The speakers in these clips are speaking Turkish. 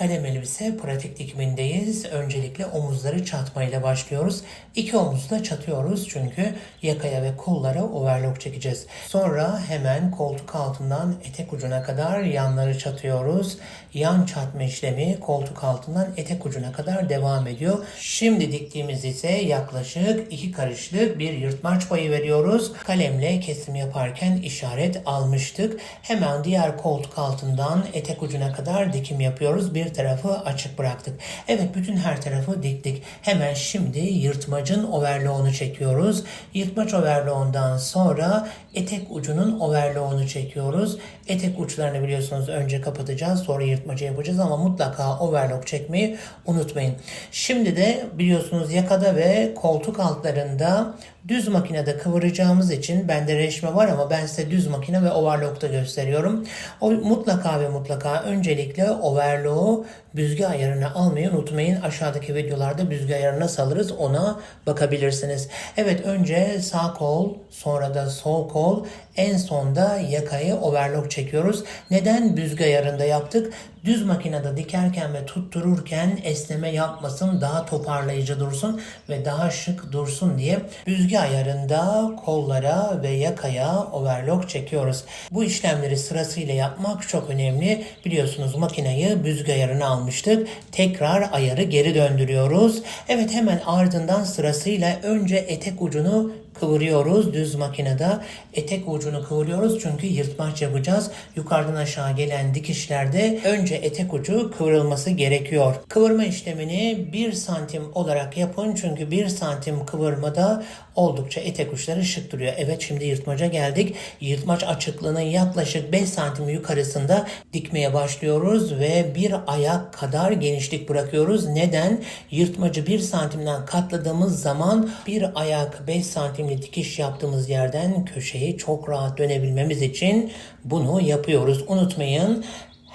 Kalem elbise pratik dikimindeyiz. Öncelikle omuzları çatmayla başlıyoruz. İki omuzu da çatıyoruz çünkü yakaya ve kollara overlock çekeceğiz. Sonra hemen koltuk altından etek ucuna kadar yanları çatıyoruz. Yan çatma işlemi koltuk altından etek ucuna kadar devam ediyor. Şimdi diktiğimiz ise yaklaşık iki karışlık bir yırtmaç payı veriyoruz. Kalemle kesim yaparken işaret almıştık. Hemen diğer koltuk altından etek ucuna kadar dikim yapıyoruz. Bir tarafı açık bıraktık. Evet bütün her tarafı diktik. Hemen şimdi yırtmacın overlock'unu çekiyoruz. Yırtmaç overlock'undan sonra etek ucunun overlock'unu çekiyoruz. Etek uçlarını biliyorsunuz önce kapatacağız sonra yırtmacı yapacağız ama mutlaka overlock çekmeyi unutmayın. Şimdi de biliyorsunuz yakada ve koltuk altlarında düz makinede kıvıracağımız için bende reşme var ama ben size düz makine ve overlock'ta gösteriyorum. O mutlaka ve mutlaka öncelikle overlock'u büzge ayarına almayı unutmayın. Aşağıdaki videolarda büzge ayarı nasıl alırız ona bakabilirsiniz. Evet önce sağ kol sonra da sol kol en sonda yakayı overlock çekiyoruz. Neden büzge ayarında yaptık? Düz makinede dikerken ve tuttururken esneme yapmasın, daha toparlayıcı dursun ve daha şık dursun diye büzge ayarında kollara ve yakaya overlock çekiyoruz. Bu işlemleri sırasıyla yapmak çok önemli. Biliyorsunuz makineyi büzge ayarına almıştık. Tekrar ayarı geri döndürüyoruz. Evet hemen ardından sırasıyla önce etek ucunu kıvırıyoruz düz makinede. Etek ucunu kıvırıyoruz çünkü yırtmaç yapacağız. Yukarıdan aşağı gelen dikişlerde önce etek ucu kıvrılması gerekiyor. Kıvırma işlemini 1 santim olarak yapın çünkü 1 santim kıvırmada oldukça etek uçları şık duruyor. Evet şimdi yırtmaca geldik. Yırtmaç açıklığının yaklaşık 5 santim yukarısında dikmeye başlıyoruz ve bir ayak kadar genişlik bırakıyoruz. Neden? Yırtmacı 1 santimden katladığımız zaman bir ayak 5 santimli dikiş yaptığımız yerden köşeyi çok rahat dönebilmemiz için bunu yapıyoruz. Unutmayın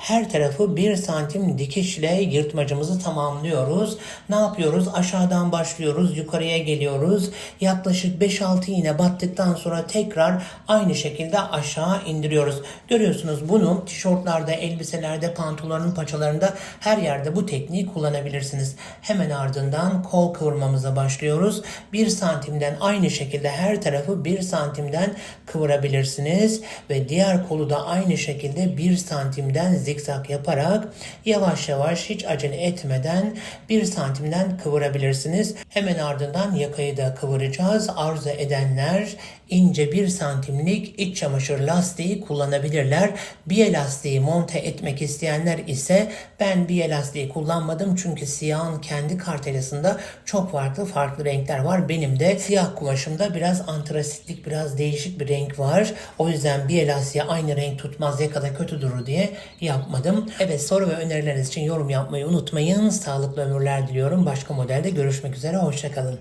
her tarafı 1 santim dikişle yırtmacımızı tamamlıyoruz. Ne yapıyoruz? Aşağıdan başlıyoruz, yukarıya geliyoruz. Yaklaşık 5-6 iğne battıktan sonra tekrar aynı şekilde aşağı indiriyoruz. Görüyorsunuz bunu tişörtlerde, elbiselerde, pantolonun paçalarında her yerde bu tekniği kullanabilirsiniz. Hemen ardından kol kıvırmamıza başlıyoruz. 1 santimden aynı şekilde her tarafı 1 santimden kıvırabilirsiniz ve diğer kolu da aynı şekilde 1 santimden zikzak yaparak yavaş yavaş hiç acele etmeden 1 santimden kıvırabilirsiniz. Hemen ardından yakayı da kıvıracağız. Arzu edenler ince 1 santimlik iç çamaşır lastiği kullanabilirler. Bir lastiği monte etmek isteyenler ise ben bir lastiği kullanmadım çünkü siyahın kendi kartelasında çok farklı farklı renkler var. Benim de siyah kumaşımda biraz antrasitlik biraz değişik bir renk var. O yüzden bir lastiğe aynı renk tutmaz ya kadar kötü durur diye yapmadım. Evet soru ve önerileriniz için yorum yapmayı unutmayın. Sağlıklı ömürler diliyorum. Başka modelde görüşmek üzere. Hoşçakalın.